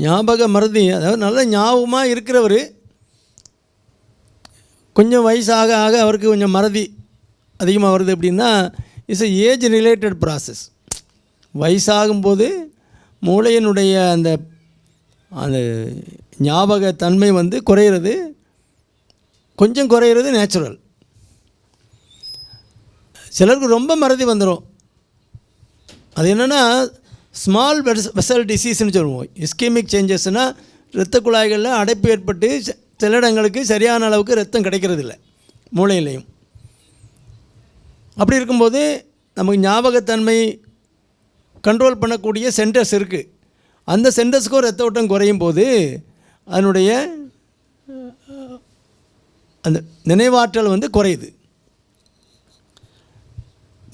ஞாபக மருதி அதாவது நல்ல ஞாபகமாக இருக்கிறவர் கொஞ்சம் வயசாக ஆக அவருக்கு கொஞ்சம் மறதி அதிகமாக வருது அப்படின்னா it's a age related process வயசாகும்போது மூளையினுடைய அந்த அந்த ஞாபக தன்மை வந்து குறையிறது கொஞ்சம் குறையிறது நேச்சுரல் சிலருக்கு ரொம்ப மறதி வந்துடும் அது என்னென்னா ஸ்மால் வெசல் டிசீஸ்னு சொல்லுவோம். இஸ்கீமிக் சேஞ்சஸ்னால் இரத்த குழாய்களில் அடைப்பு ஏற்பட்டு சில இடங்களுக்கு சரியான அளவுக்கு ரத்தம் கிடைக்கிறது இல்லை மூளையிலையும். அப்படி இருக்கும்போது நமக்கு ஞாபகத்தன்மை கண்ட்ரோல் பண்ணக்கூடிய சென்டர்ஸ் இருக்குது அந்த சென்டர்ஸுக்கும் ரத்த ஓட்டம் குறையும் போது அதனுடைய அந்த நினைவாற்றல் வந்து குறையுது.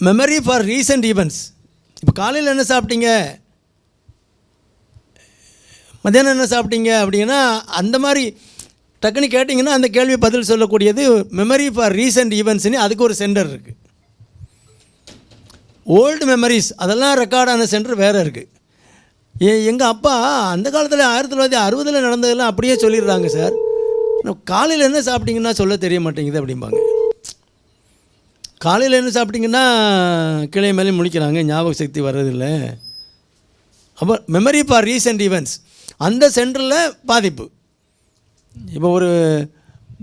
மெமரி ஃபார் ரீசன்ட் ஈவெண்ட்ஸ் இப்போ காலையில் என்ன சாப்பிட்டீங்க? மத்தியானம் என்ன சாப்பிட்டீங்க? அப்படின்னா அந்த மாதிரி டக்குன்னு கேட்டிங்கன்னா அந்த கேள்வி பதில் சொல்லக்கூடியது மெமரி ஃபார் ரீசெண்ட் ஈவெண்ட்ஸ்னு அதுக்கு ஒரு சென்டர் இருக்குது ஓல்டு மெமரிஸ் அதெல்லாம் ரெக்கார்டான சென்டர் வேறு இருக்குது ஏ எங்கள் அப்பா அந்த காலத்தில் ஆயிரத்தி தொள்ளாயிரத்தி அறுபதில் நடந்ததெல்லாம் அப்படியே சொல்லிடுறாங்க சார் காலையில் என்ன சாப்பிட்டீங்கன்னா சொல்ல தெரிய மாட்டேங்குது அப்படிம்பாங்க. காலையில் என்ன சாப்பிட்டிங்கன்னா கிளை மேலே முழிக்கிறாங்க ஞாபக சக்தி வர்றதில்லை. அப்போ மெமரி ஃபார் ரீசெண்ட் ஈவெண்ட்ஸ் அந்த சென்டரில் பாதிப்பு. இப்போ ஒரு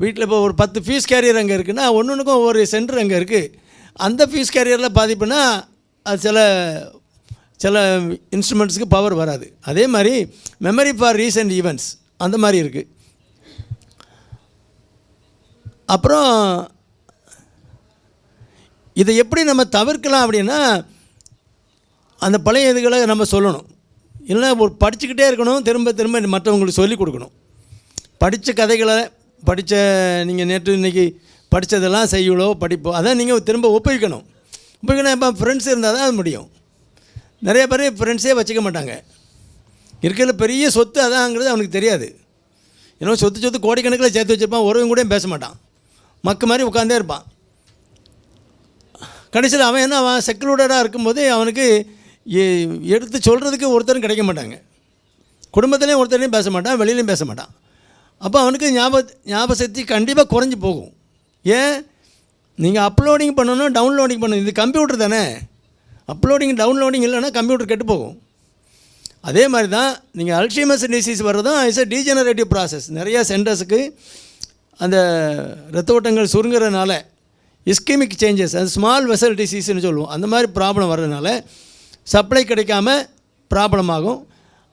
வீட்டில் இப்போ ஒரு பத்து ஃபீஸ் கேரியர் அங்கே இருக்குன்னா ஒன்று ஒன்றுக்கும் ஒவ்வொரு சென்டர் அங்கே இருக்குது அந்த ஃபீஸ் கேரியரில் பாதிப்புனா அது சில சில இன்ஸ்ட்ருமெண்ட்ஸுக்கு பவர் வராது. அதே மாதிரி மெமரி ஃபார் ரீசெண்ட் ஈவெண்ட்ஸ் அந்த மாதிரி இருக்குது அப்புறம் இதை எப்படி நம்ம தவிர்க்கலாம் அப்படின்னா அந்த பழைய இதுகளை நம்ம சொல்லணும். இல்லைன்னா ஒரு படிச்சுக்கிட்டே இருக்கணும் திரும்ப திரும்ப மற்றவங்களுக்கு சொல்லிக் கொடுக்கணும். படித்த கதைகளை படித்த நீங்கள் நேற்று இன்றைக்கி படித்ததெல்லாம் செய்யுளோ படிப்போ அதான் நீங்கள் திரும்ப ஒப்புவிக்கணும். ஒப்புவிக்கணும் இப்போ ஃப்ரெண்ட்ஸ் இருந்தால் தான் அது முடியும். நிறைய பேர் ஃப்ரெண்ட்ஸே வச்சுக்க மாட்டாங்க. இருக்கிற பெரிய சொத்து அதாங்கிறது அவனுக்கு தெரியாது. ஏன்னா சொத்து சொத்து கோடிக்கணக்கில் சேர்த்து வச்சுருப்பான் ஒருவன் கூட பேச மாட்டான். மக்கு மாதிரி உட்காந்தே இருப்பான். கடைசியில் அவன் என்ன அவன் செக்லூடடாக இருக்கும்போது அவனுக்கு எ- எடுத்து சொல்கிறதுக்கு ஒருத்தரும் கிடைக்க மாட்டாங்க. குடும்பத்துலேயும் ஒருத்தரையும் பேச மாட்டான் வெளியிலையும் பேச மாட்டான். அப்போ அவனுக்கு ஞாபக ஞாபக சக்தி கண்டிப்பாக குறைஞ்சி போகும். ஏன்? நீங்கள் அப்லோடிங் பண்ணணும் டவுன்லோடிங் பண்ணணும். இது கம்ப்யூட்டர் தானே. அப்லோடிங் டவுன்லோடிங் இல்லைன்னா கம்ப்யூட்டர் கெட்டு போகும். அதே மாதிரி தான் நீங்கள் அல்ஷிமஸ் டிசீஸ் வர்றதும் இஸ் அ டீஜெனரேட்டிவ் ப்ராசஸ் நிறையா சென்டர்ஸுக்கு அந்த ரத்த ஓட்டங்கள் சுருங்குறதுனால இஸ்கிமிக் சேஞ்சஸ் அது ஸ்மால் வெசல் டிசீஸ்னு சொல்லுவோம். அந்த மாதிரி ப்ராப்ளம் வர்றதுனால சப்ளை கிடைக்காம ப்ராப்ளம் ஆகும்.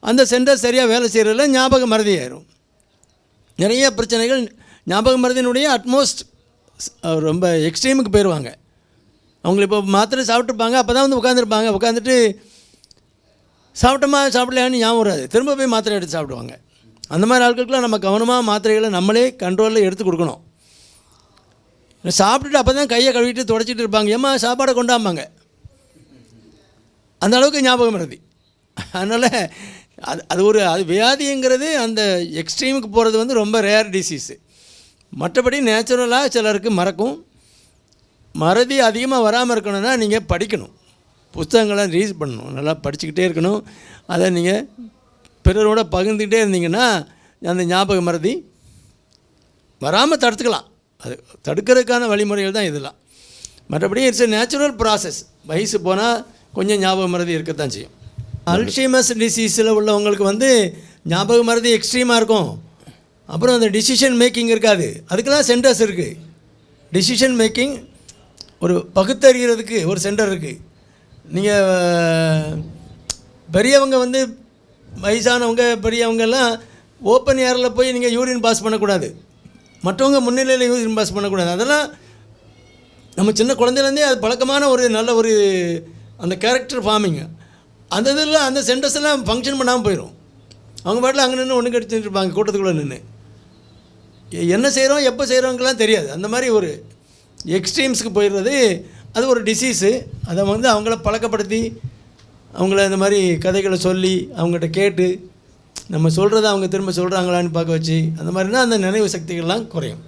அந்த சென்டர் சரியாக வேலை செய்கிறதில்ல ஞாபக மறதி ஆயிரும். நிறைய பிரச்சனைகள் ஞாபக மருதினுடைய அட்மோஸ்ட் ரொம்ப எக்ஸ்ட்ரீமுக்கு போயிடுவாங்க அவங்களை இப்போ மாத்திரை சாப்பிட்ருப்பாங்க அப்போ தான் வந்து உட்காந்துருப்பாங்க உட்காந்துட்டு சாப்பிட்டோமா சாப்பிடலையான்னு ஞாபகம் வராது. திரும்ப போய் மாத்திரை எடுத்து சாப்பிடுவாங்க. அந்த மாதிரி ஆட்களுக்கெல்லாம் நம்ம கவனமாக மாத்திரைகளை நம்மளே கண்ட்ரோலில் எடுத்து கொடுக்கணும். சாப்பிட்டுட்டு அப்போ தான் கையை கழுவிட்டு தொடச்சிட்டு இருப்பாங்க. ஏம்மா சாப்பாடை கொண்டாம்பாங்க. அந்த அளவுக்கு ஞாபகம் மறதி அதனால் அது அது ஒரு அது வியாதிங்கிறது அந்த எக்ஸ்ட்ரீமுக்கு போகிறது வந்து ரொம்ப ரேர் டிசீஸு மற்றபடி நேச்சுரலாக சிலருக்கு மறக்கும். மறதி அதிகமாக வராமல் இருக்கணும்னா நீங்கள் படிக்கணும். புத்தகங்களை ரீட் பண்ணணும். நல்லா படிச்சுக்கிட்டே இருக்கணும். அதை நீங்கள் பிறரோட பகிர்ந்துக்கிட்டே இருந்தீங்கன்னா அந்த ஞாபகம் மறதி வராமல் தடுத்துக்கலாம். அது தடுக்கிறதுக்கான வழிமுறைகள் தான் இதெல்லாம். மற்றபடி இட்ஸ் எ நேச்சுரல் ப்ராசஸ் வயசு போனால் கொஞ்சம் ஞாபக மருதி இருக்கத்தான் செய்யும். அல்ஷிமஸ் டிசீஸில் உள்ளவங்களுக்கு வந்து ஞாபக மருதி எக்ஸ்ட்ரீமாக இருக்கும். அப்புறம் அந்த டிசிஷன் மேக்கிங் இருக்காது. அதுக்கெல்லாம் சென்டர்ஸ் இருக்குது டிசிஷன் மேக்கிங் ஒரு பகுத்தறிகிறதுக்கு ஒரு சென்டர் இருக்குது நீங்கள் பெரியவங்க வந்து வயசானவங்க பெரியவங்கெல்லாம் ஓப்பன் ஏரில் போய் நீங்கள் யூரின் பாஸ் பண்ணக்கூடாது. மற்றவங்க முன்னிலையில் யூஸ் பாஸ் பண்ணக்கூடாது. அதெல்லாம் நம்ம சின்ன குழந்தையிலேருந்தே அது பழக்கமான ஒரு நல்ல ஒரு அந்த கேரக்டர் ஃபார்மிங் அந்த இதில் அந்த சென்டர்ஸ் எல்லாம் ஃபங்க்ஷன் பண்ணாமல் போயிடும் அவங்க பாட்டில் அங்கே நின்று ஒன்று கடிச்சிட்டு இருப்பாங்க கூட்டத்துக்குள்ளே நின்று என்ன செய்கிறோம் எப்போ செய்கிறோங்கலாம் தெரியாது. அந்த மாதிரி ஒரு எக்ஸ்ட்ரீம்ஸுக்கு போயிடுறது அது ஒரு டிசீஸு அதை வந்து அவங்கள பழக்கப்படுத்தி அவங்கள இந்த மாதிரி கதைகளை சொல்லி அவங்ககிட்ட கேட்டு நம்ம சொல்கிறத அவங்க திரும்ப சொல்கிறாங்களான்னு பார்க்க வச்சு அந்த மாதிரினா அந்த நினைவு சக்திகள்லாம் குறையும்.